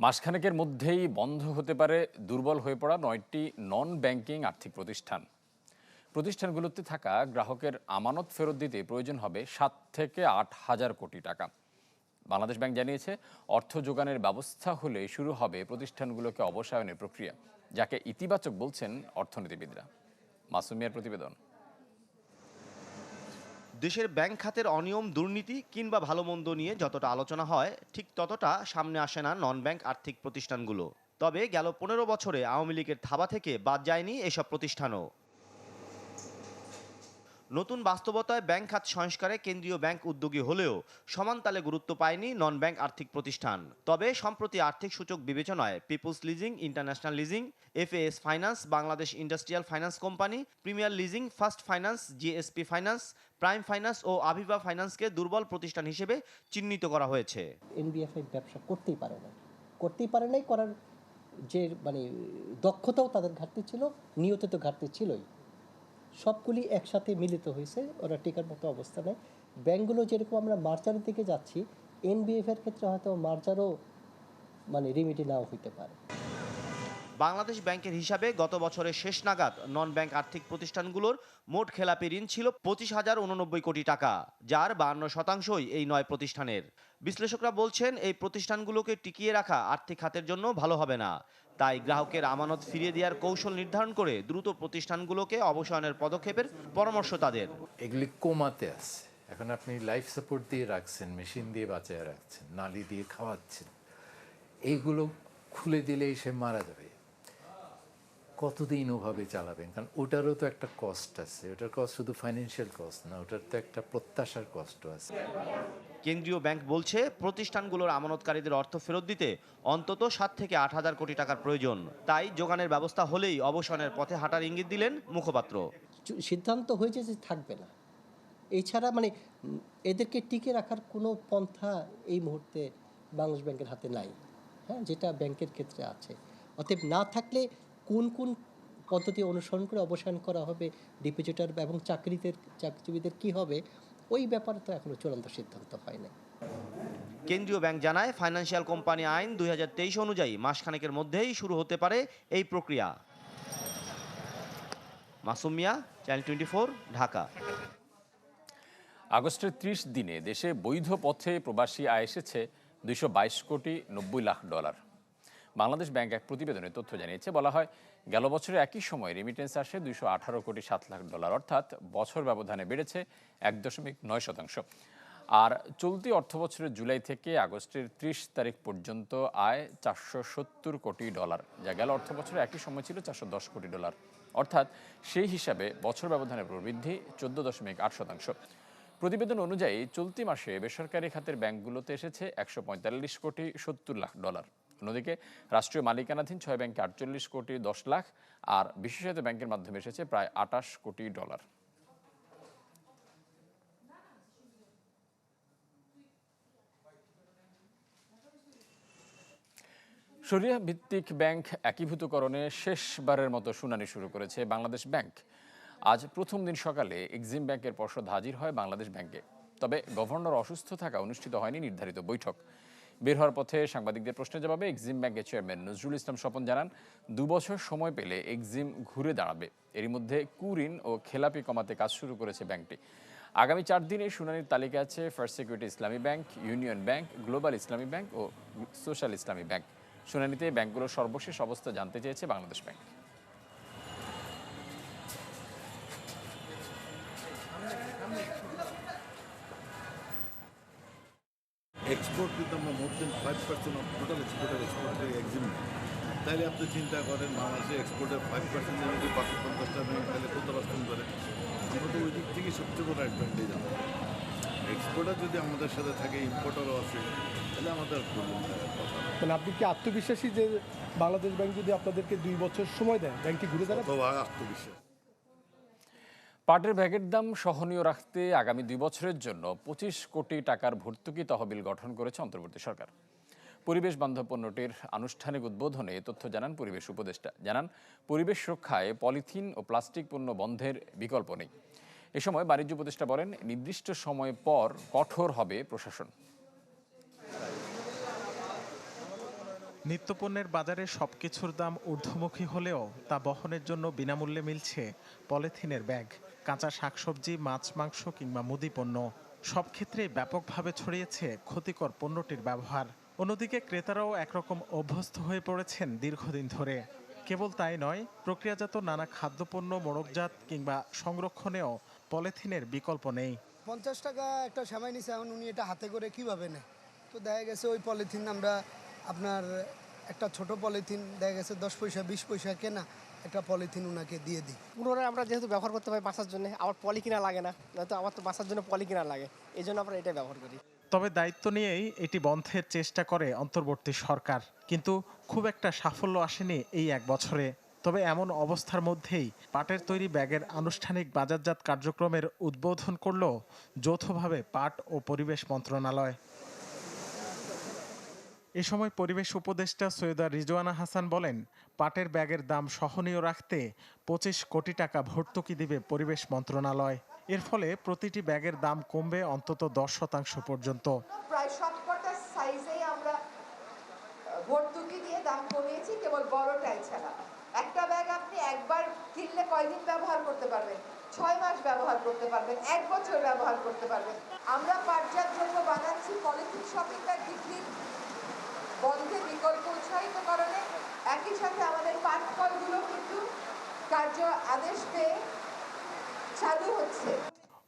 মাসখানেকের মধ্যেই বন্ধ হতে পারে, দুর্বল হয়ে পড়া নয়টি নন ব্যাংকিং আর্থিক প্রতিষ্ঠান। প্রতিষ্ঠানগুলোতে থাকা গ্রাহকের আমানত ফেরত দিতে প্রয়োজন হবে সাত থেকে আট হাজার কোটি টাকা। বাংলাদেশ ব্যাংক জানিয়েছে, অর্থ যোগানের ব্যবস্থা হলে শুরু হবে প্রতিষ্ঠানগুলোকে অবসায়নের প্রক্রিয়া, যাকে ইতিবাচক বলছেন অর্থনীতিবিদরা। মাসুমিয়ার প্রতিবেদন। দেশের ব্যাংক খাতের অনিয়ম, দুর্নীতি কিংবা ভালো মন্দ নিয়ে যতটা আলোচনা হয়, ঠিক ততটা সামনে আসে না নন ব্যাংক আর্থিক প্রতিষ্ঠানগুলো। তবে গেল পনেরো বছরে আওয়ামী লীগের থাবা থেকে বাদ যায়নি এসব প্রতিষ্ঠানও। নতুন বাস্তবতায় ব্যাংক খাত সংস্কারে কেন্দ্রীয় ব্যাংক উদ্যোগী হলেও সমান তালে গুরুত্ব পায়নি নন ব্যাংক আর্থিক প্রতিষ্ঠান। তবে সম্প্রতি আর্থিক সূচক বিবেচনায় peoples leasing, international leasing, FAS finance, Bangladesh industrial finance company, premier leasing first finance, GSP finance, prime finance ও আভিভা ফাইন্যান্সকে দুর্বল প্রতিষ্ঠান হিসেবে চিহ্নিত করা হয়েছে। এনবিএফআই ব্যবসা করতেই পারে না করতেই পারে নাই করার যে মানে দক্ষতাও তাদের ঘাটতি ছিল নিয়ত তো ঘাটতি ছিলই। সবগুলি একসাথে মিলিত হয়েছে, ওরা টিকার মতো অবস্থা নেয়। ব্যাংকগুলো যেরকম আমরা মার্জারের দিকে যাচ্ছি এনবিএফ এর ক্ষেত্রে হয়তো মার্জারও মানে রিমিটি নাও হইতে পারে। বাংলাদেশ ব্যাংকের হিসাবে গত বছরের শেষ নাগাদ নন ব্যাংক আর্থিক প্রতিষ্ঠানগুলোর মোট খেলাপি ঋণ ছিল পঁচিশ হাজার উননব্বই কোটি টাকা, যার বাহান্ন শতাংশই এই নয় প্রতিষ্ঠানের। বিশ্লেষকরা বলছেন, এই প্রতিষ্ঠানগুলোকে টিকিয়ে রাখা আর্থিক খাতের জন্য ভালো হবে না। তাই গ্রাহকের আমানত ফিরিয়ে দেওয়ার কৌশল নির্ধারণ করে দ্রুত প্রতিষ্ঠানগুলোকে অবসায়নের পদক্ষেপের পরামর্শ তাদের। এগুলি কোমাতে আছে। এখন আপনি লাইফ সাপোর্ট দিয়ে রাখছেন মেশিন দিয়ে বাঁচায় রাখছেন, নালি দিয়ে খাওয়াচ্ছেন। এইগুলো খুলে দিলেই সে মারা যাবে। কতদিন ওভাবে চালাবেন? কারণ ওটারও তো একটা কস্ট আছে। ওটার কস্ট শুধু ফাইন্যান্সিয়াল কস্ট না, ওটার তো একটা প্রত্যাশার কষ্ট আছে। কেন্দ্রীয় ব্যাংক বলছে, প্রতিষ্ঠানগুলোর আমানতকারীদের অর্থ ফেরত দিতে অন্তত সাত থেকে আট হাজার কোটি টাকার প্রয়োজন। তাই যোগানের ব্যবস্থা হলেই অবসানের পথে হাঁটার ইঙ্গিত দিলেন মুখপাত্র। সিদ্ধান্ত হয়েছে যে থাকবে না। এছাড়া মানে এদেরকে টিকে রাখার কোনো পন্থা এই মুহূর্তে বাংলাদেশ ব্যাংকের হাতে নাই। হ্যাঁ যেটা ব্যাংকের ক্ষেত্রে আছে। অতএব না থাকলে কোন কোন পদ্ধতি অনুসরণ করে অবসান করা হবে, ডিপোজিটার এবং চাকরিদের, চাকরিজীবীদের কি হবে ওই ব্যাপারে তো এখনও চূড়ান্ত সিদ্ধান্ত হয় নাই। কেন্দ্রীয় ব্যাংক জানায় ফাইন্যান্সিয়াল কোম্পানি আইন দু হাজার তেইশ অনুযায়ী মাসখানেকের মধ্যেই শুরু হতে পারে এই প্রক্রিয়া। Masumia channel twenty Dhaka. আগস্টের ত্রিশ দিনে দেশে বৈধ পথে প্রবাসী আয় এসেছে দুইশো বাইশ কোটি নব্বই লাখ ডলার। বাংলাদেশ ব্যাংক এক প্রতিবেদনে তথ্য জানিয়েছে, বলা হয় গেল বছরে একই সময় রেমিটেন্স আসে দুইশো আঠারো কোটি সাত লাখ ডলার, অর্থাৎ বছর ব্যবধানে বেড়েছে এক দশমিক নয় শতাংশ। আর চলতি অর্থবছরের জুলাই থেকে আগস্টের ত্রিশ তারিখ পর্যন্ত আয় চারশো সত্তর কোটি ডলার, যা গেল অর্থবছরে একই সময় ছিল চারশো দশ কোটি ডলার, অর্থাৎ সেই হিসাবে বছর ব্যবধানের প্রবৃদ্ধি চোদ্দ দশমিক আট শতাংশ। প্রতিবেদন অনুযায়ী চলতি মাসে বেসরকারি খাতের ব্যাংকগুলোতে এসেছে একশো পঁয়তাল্লিশ কোটি সত্তর লাখ ডলার। অন্যদিকে রাষ্ট্রীয় মালিকানাধীন ছয় ব্যাংকে আটচল্লিশ কোটি দশ লাখ আর বিশেষায়িত ব্যাংকের মাধ্যমে এসেছে প্রায় আটাশ কোটি ডলার। শরিয়া ভিত্তিক ব্যাংক একীভূতকরণে শেষবারের মতো শুনানি শুরু করেছে বাংলাদেশ ব্যাংক। আজ প্রথম দিন সকালে এক্সিম ব্যাংকের পর্ষদ হাজির হয় বাংলাদেশ ব্যাংকে। তবে গভর্নর অসুস্থ থাকা অনুষ্ঠিত হয়নি নির্ধারিত বৈঠক। বের হওয়ার পথে সাংবাদিকদের প্রশ্নের জবাবে এক্সিম ব্যাংকের চেয়ারম্যান নজরুল ইসলাম স্বপন জানান দুবছর সময় পেলে এক্সিম ঘুরে দাঁড়াবে। এরই মধ্যে কুরিন ও খেলাপি কমাতে কাজ শুরু করেছে ব্যাংকটি। আগামী চার দিনে শুনানির তালিকা আছে first security Islami bank, union bank, global Islami bank ও সোশ্যাল ইসলামী ব্যাংক। শুনানিতে ব্যাংকগুলোর সর্বশেষ অবস্থা জানতে চেয়েছে বাংলাদেশ ব্যাংক। এক্সপোর্ট কিন্তু আমরা more then five percent of total এক্সপোর্টের এক্সপোর্টের এক্সিম তাহলে আপনি চিন্তা করেন বাংলাদেশে এক্সপোর্টের ফাইভ পার্সেন্ট যদি পাঁচশো পঞ্চাশটা মিনিট তাহলে কত পার্সেন্ট করে আমরা তো ওই দিক থেকে সবচেয়ে বড় অ্যাডভান্টেজ আমাদের এক্সপোর্টার যদি আমাদের সাথে থাকে ইম্পোর্টারও আছে তাহলে আমাদের প্রবলেম। মানে আপনি কি আত্মবিশ্বাসী যে বাংলাদেশ ব্যাংক যদি আপনাদেরকে দুই বছর সময় দেয় ব্যাংকটি ঘুরে অথবা আত্মবিশ্বাস। পাটের ব্যাগের দাম সহনীয় রাখতে আগামী দুই বছরের জন্য পঁচিশ কোটি টাকার ভর্তুকি তহবিল গঠন করেছে অন্তর্বর্তী সরকার। পরিবেশ বান্ধব পণ্যটির আনুষ্ঠানিক উদ্বোধনে তথ্য জানান পরিবেশ উপদেষ্টা। জানান, পরিবেশ রক্ষায় পলিথিন ও প্লাস্টিক পণ্য বন্ধের বিকল্প নেই। এ সময় বাণিজ্য উপদেষ্টা বলেন, নির্দিষ্ট সময় পর কঠোর হবে প্রশাসন। নিত্যপণ্যের বাজারে সব কিছুর দাম ঊর্ধ্বমুখী হলেও তা বহনের জন্য বিনামূল্যে মিলছে পলিথিনের ব্যাগ। কাঁচা শাকসবজি, মাছ, মাংস কিংবা মুদি পণ্য সব ক্ষেত্রেই ব্যাপকভাবে ছড়িয়েছে ক্ষতিকর পণ্যটির ব্যবহার। অন্যদিকে ক্রেতারাও একরকম অভ্যস্ত হয়ে পড়েছেন দীর্ঘদিন ধরে। কেবল তাই নয়, প্রক্রিয়াজাত নানা খাদ্যপণ্য, মোড়কজাত কিংবা সংরক্ষণেও পলিথিনের বিকল্প নেই। পঞ্চাশ টাকা একটা সেমাই নিছে, এখন উনি এটা হাতে করে কীভাবে নেয়? তো দেখা গেছে ওই পলিথিন আমরা আপনার একটা ছোট পলিথিন, দেখা গেছে দশ পয়সা, বিশ পয়সা কেনা। একটা পলিথিন ওনাকে দিয়ে দিই। পুনরায় আমরা যেহেতু ব্যবহার করতে পারি বাসার জন্য আবার পলি কিনা লাগে না নয়তো আমার তো বাসার জন্য পলি কিনা লাগে এই জন্য আমরা এটা ব্যবহার করি। তবে দায়িত্ব নিয়েই এটি বন্ধের চেষ্টা করে অন্তর্বর্তী সরকার কিন্তু খুব একটা সাফল্য আসেনি এই এক বছরে। তবে এমন অবস্থার মধ্যেই পাটের তৈরি ব্যাগের আনুষ্ঠানিক বাজারজাত কার্যক্রমের উদ্বোধন করল যৌথভাবে পাট ও পরিবেশ মন্ত্রণালয়। এ সময় পরিবেশ উপদেষ্টা সৈয়দা রিজওয়ানা হাসান বলেন, পাটের ব্যাগের দাম সহনীয় রাখতে পঁচিশ কোটি টাকা ভর্তুকি দিবে পরিবেশ মন্ত্রণালয়। এর ফলে প্রতিটি ব্যাগের দাম কমবে অন্তত দশ শতাংশ পর্যন্ত। প্রায় সবকটা সাইজেই আমরা ভর্তুকি দিয়ে দাম কমিয়েছি, কেবল বড়টাই ছাড়া। একটা ব্যাগ আপনি একবার কিনলে কয়দিন ব্যবহার করতে পারবেন? ছয় মাস ব্যবহার করতে পারবেন, এক বছর ব্যবহার করতে পারবেন। আমরা পাটজাত দ্রব্য বানাচ্ছি, পলিথিন শপিং ব্যাগ বিক্রির বন্ধে বিকল্প উৎসাহিতকরণে একই সাথে আমাদের পাট কলগুলো কিন্তু কার্য আদেশ পেয়ে চালু হচ্ছে।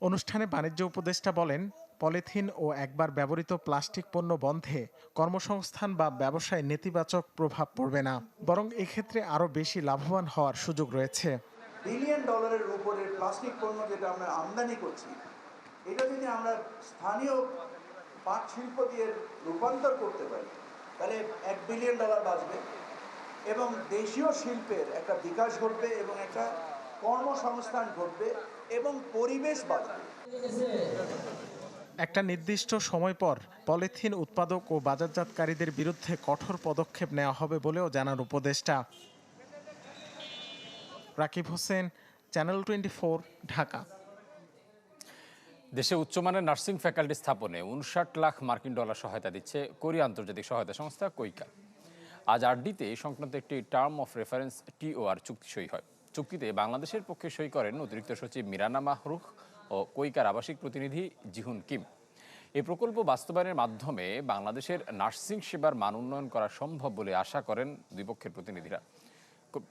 অনুষ্ঠানে বাণিজ্য উপদেষ্টা বলেন পলিথিন ও একবার ব্যবহৃত প্লাস্টিক পণ্য বন্ধে কর্মসংস্থান বা ব্যবসায় নেতিবাচক প্রভাব পড়বে না বরং এক্ষেত্রে আরও বেশি লাভবান হওয়ার সুযোগ রয়েছে। বিলিয়ন ডলারের উপরে প্লাস্টিক পণ্য যেটা আমরা আমদানি করছি এটা যদি আমরা স্থানীয় পাট শিল্প দিয়ে রূপান্তর করতে পারি তাহলে এক বিলিয়ন ডলার বাঁচবে। এবং দেশীয় শিল্পের একটা বিকাশ ঘটবে এবং একটা কর্মসংস্থান ঘটবে এবং পরিবেশ বাঁচবে একটা নির্দিষ্ট সময় পর পলিথিন উৎপাদক ও বাজারজাতকারীদের বিরুদ্ধে কঠোর পদক্ষেপ নেওয়া হবে বলেও জানান উপদেষ্টা। Rakib Hossain, channel twenty Dhaka. দেশে উচ্চমানের নার্সিং ফ্যাকাল্টি স্থাপনে উনষাট লাখ মার্কিন ডলার সহায়তা দিচ্ছে কোরিয়া আন্তর্জাতিক সহায়তা সংস্থা কৈকা আজ আরডিতে সংক্রান্ত একটি টার্ম অফ রেফারেন্স টিওআর চুক্তি সই হয়। চুক্তিতে বাংলাদেশের পক্ষে সই করেন অতিরিক্ত সচিব মিরানা মাহরুখ ও কৈকার আবাসিক প্রতিনিধি জিহুন কিম। এই প্রকল্প বাস্তবায়নের মাধ্যমে বাংলাদেশের নার্সিং সেবার মান উন্নয়ন করা সম্ভব বলে আশা করেন দুই পক্ষের প্রতিনিধিরা।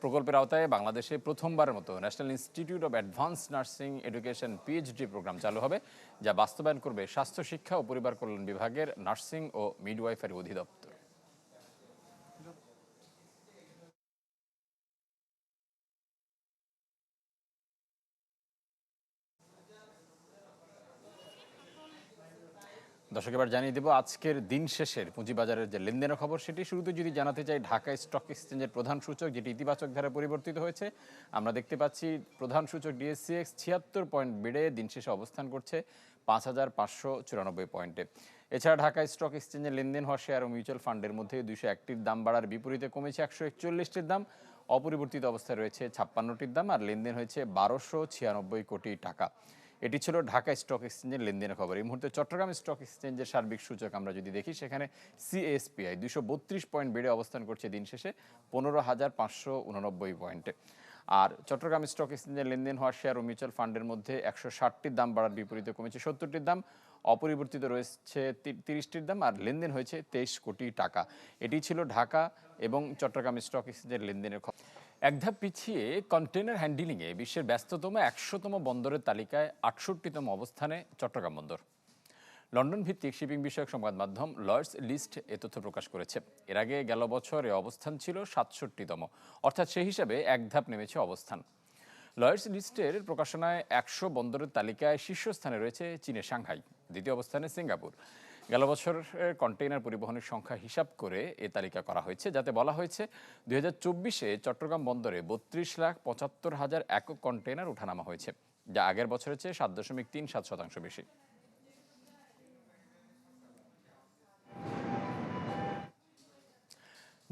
প্রকল্পের আওতায় বাংলাদেশে প্রথমবারের মতো national institute of advance nursing education PhD program চালু হবে, যা বাস্তবায়ন করবে স্বাস্থ্য, শিক্ষা ও পরিবার কল্যাণ বিভাগের নার্সিং ও মিডওয়াইফারি অধিদপ্তর। দর্শক, এবার জানিয়ে দেব আজকের দিন শেষের পুঁজিবাজারের যে লেনদেনের খবর, সেটি শুরুতে যদি জানাতে চাই ঢাকা স্টক এক্সচেঞ্জের প্রধান সূচক, যেটি ইতিবাচক ধারা পরিবর্তিত হয়েছে, আমরা দেখতে পাচ্ছি প্রধান সূচক ডিএসসিএক্স ছিয়াত্তর পয়েন্ট বেড়ে দিন শেষে অবস্থান করছে পাঁচ হাজার পাঁচশো চুরানব্বই পয়েন্টে। এছাড়া ঢাকা স্টক এক্সচেঞ্জে লেনদেন হওয়া শেয়ার ও মিউচুয়াল ফান্ডের মধ্যে দুইশো একটির দাম বাড়ার বিপরীতে কমেছে একশো একচল্লিশটির দাম, অপরিবর্তিত অবস্থায় রয়েছে ছাপ্পান্নটির দাম, আর লেনদেন হয়েছে বারোশো ছিয়ানব্বই কোটি টাকা। এটি ছিল ঢাকা স্টক এক্সচেঞ্জের লেনদেনের খবর। এই মুহূর্তে চট্টগ্রাম স্টক এক্সচেঞ্জের সার্বিক সূচক আমরা যদি দেখি, সেখানে সিএসপিআই দুশো বত্রিশ পয়েন্ট বেড়ে অবস্থান করছে দিন শেষে, পনেরো হাজার পাঁচশো উননব্বই পয়েন্টে। আর চট্টগ্রাম স্টক এক্সচেঞ্জের লেনদেন হওয়া শেয়ার ও মিউচুয়াল ফান্ডের মধ্যে একশো ষাটটির দাম বাড়ার বিপরীতে কমেছে সত্তরটির দাম, অপরিবর্তিত রয়েছে তিরিশটির দাম, আর লেনদেন হয়েছে তেইশ কোটি টাকা। এটি ছিল ঢাকা এবং চট্টগ্রাম স্টক এক্সচেঞ্জের লেনদেনের খবর। এক ধাপ পিছিয়ে কন্টেনার হ্যান্ডেলিংয়ে বিশ্বের ব্যস্ততম একশোতম বন্দরের তালিকায় আটষট্টিতম অবস্থানে চট্টগ্রাম বন্দর। লন্ডন ভিত্তিক শিপিং বিষয়ক সংবাদ মাধ্যম লর্ডস লিস্ট এ তথ্য প্রকাশ করেছে। এর আগে গেল বছর এ অবস্থান ছিল সাতষট্টিতম, অর্থাৎ সেই হিসাবে এক ধাপ নেমেছে অবস্থান। লয়ার্স লিস্টের প্রকাশনায় একশো বন্দরের তালিকায় শীর্ষস্থানে রয়েছে চীনের সাংহাই, দ্বিতীয় অবস্থানে সিঙ্গাপুর। গেল বছরের কন্টেইনার পরিবহনের সংখ্যা হিসাব করে এ তালিকা করা হয়েছে, যাতে বলা হয়েছে দুই হাজার চব্বিশে চট্টগ্রাম বন্দরে বত্রিশ লাখ পঁচাত্তর হাজার একক কন্টেইনার ওঠানামা হয়েছে, যা আগের বছরের চেয়ে সাত দশমিক তিন সাত শতাংশ বেশি।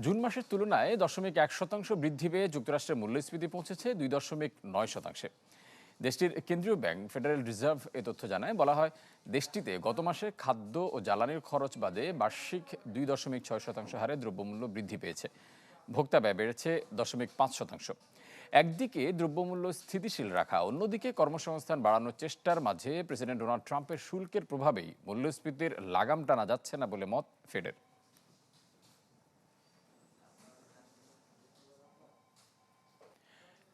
জুন মাসের তুলনায় দশমিক এক শতাংশ বৃদ্ধি পেয়ে যুক্তরাষ্ট্রের মূল্যস্ফীতি পৌঁছেছে দুই দশমিক নয় শতাংশে। দেশটির কেন্দ্রীয় ব্যাংক, ফেডারেল রিজার্ভ এ তথ্য জানায়, বলা হয় দেশটিতে গত মাসে খাদ্য ও জ্বালানির খরচ বাদে বার্ষিক দুই দশমিক ছয় শতাংশ হারে দ্রব্যমূল্য বৃদ্ধি পেয়েছে। ভোক্তা ব্যয় বেড়েছে দশমিক পাঁচ শতাংশ। একদিকে দ্রব্যমূল্য স্থিতিশীল রাখা, অন্যদিকে কর্মসংস্থান বাড়ানোর চেষ্টার মাঝে প্রেসিডেন্ট ডোনাল্ড ট্রাম্পের শুল্কের প্রভাবেই মূল্যস্ফীতির লাগাম টানা যাচ্ছে না বলে মত ফেডের।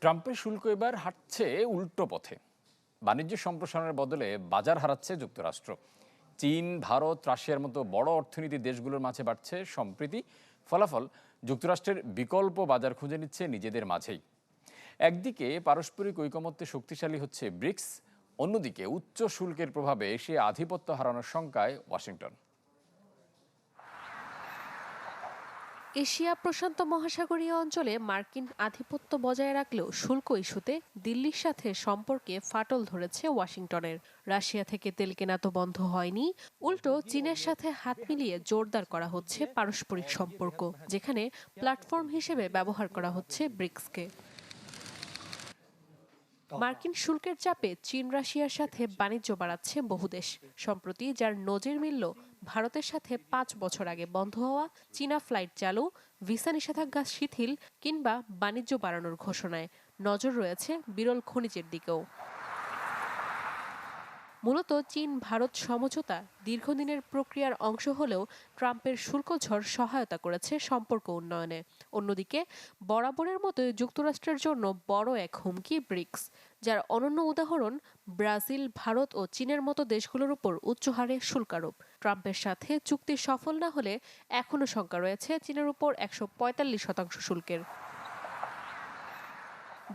ট্রাম্পের শুল্ক এবার হাঁটছে উল্টো পথে। বাণিজ্য সম্প্রসারণের বদলে বাজার হারাচ্ছে যুক্তরাষ্ট্র। চীন, ভারত, রাশিয়ার মতো বড় অর্থনীতি দেশগুলোর মাঝে বাড়ছে সম্প্রীতি। ফলাফল, যুক্তরাষ্ট্রের বিকল্প বাজার খুঁজে নিচ্ছে নিজেদের মাঝেই। একদিকে পারস্পরিক ঐকমত্যে শক্তিশালী হচ্ছে ব্রিক্স, অন্যদিকে উচ্চ শুল্কের প্রভাবে এশিয়া আধিপত্য হারানোর শঙ্কায় ওয়াশিংটন। এশিয়া প্রশান্ত মহাসাগরীয় অঞ্চলে মার্কিন আধিপত্য বজায় রাখলেও শুল্ক ইস্যুতে দিল্লির সাথে সম্পর্কে ফাটল ধরেছে ওয়াশিংটনের। রাশিয়া থেকে তেল কেনা তো বন্ধ হয়নি, উল্টো চীনের সাথে হাত মিলিয়ে জোরদার করা হচ্ছে পারস্পরিক সম্পর্ক, যেখানে প্ল্যাটফর্ম হিসেবে ব্যবহার করা হচ্ছে ব্রিক্সকে। মার্কিন শুল্কের চাপে চীন রাশিয়ার সাথে বাণিজ্য বাড়াচ্ছে বহু দেশ, সম্প্রতি যার নজির মিলল ভারতের সাথে পাঁচ বছর আগে বন্ধ হওয়া চীনা ফ্লাইট চালু, ভিসা নিষেধাজ্ঞা শিথিল কিংবা বাণিজ্য বাড়ানোর ঘোষণায় নজর রয়েছে বিরল খনিজের দিকেও। মূলত চীন ভারত সমঝোতা দীর্ঘদিনের প্রক্রিয়ার অংশ হলেও ট্রাম্পের শুল্ক ঝড় সহায়তা করেছে সম্পর্ক উন্নয়নে। অন্যদিকে, বরাবরের মতোই যুক্তরাষ্ট্রের জন্য বড় এক হুমকি ব্রিক্স, যার অনন্য উদাহরণ ব্রাজিল, ভারত ও চীনের মতো দেশগুলোর উপর উচ্চ হারে শুল্কারোপ। ট্রাম্পের সাথে চুক্তি সফল না হলে এখনও শঙ্কা রয়েছে চীনের উপর একশো পঁয়তাল্লিশ শতাংশ শুল্কের।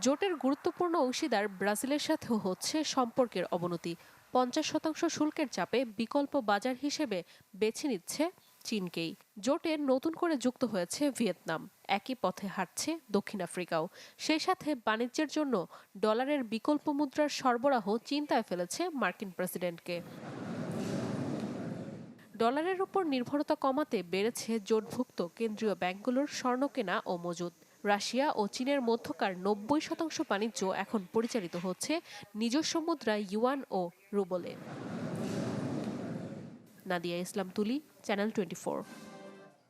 জোটের গুরুত্বপূর্ণ অংশীদার ব্রাজিলের সাথেও হচ্ছে সম্পর্কের অবনতি। পঞ্চাশ শতাংশ শুল্কের চাপে বিকল্প বাজার হিসেবে বেছে নিচ্ছে চীনকেই। জোটে নতুন করে যুক্ত হয়েছে ভিয়েতনাম। একই পথে হাঁটছে দক্ষিণ আফ্রিকাও। সেই সাথে বাণিজ্যের জন্য ডলারের বিকল্প মুদ্রার সরবরাহ চিন্তায় ফেলেছে মার্কিন প্রেসিডেন্টকে। ডলারের উপর নির্ভরতা কমাতে বেড়েছে জোটভুক্ত কেন্দ্রীয় ব্যাংকগুলোর স্বর্ণ কেনা ও মজুত। রাশিয়া ও চীনের মধ্যকার নব্বই শতাংশ বাণিজ্য এখন পরিচালিত হচ্ছে নিজস্ব মুদ্রা ইউয়ান ও রুবলে। নাদিয়া ইসলাম তুলি, চ্যানেল টোয়েন্টি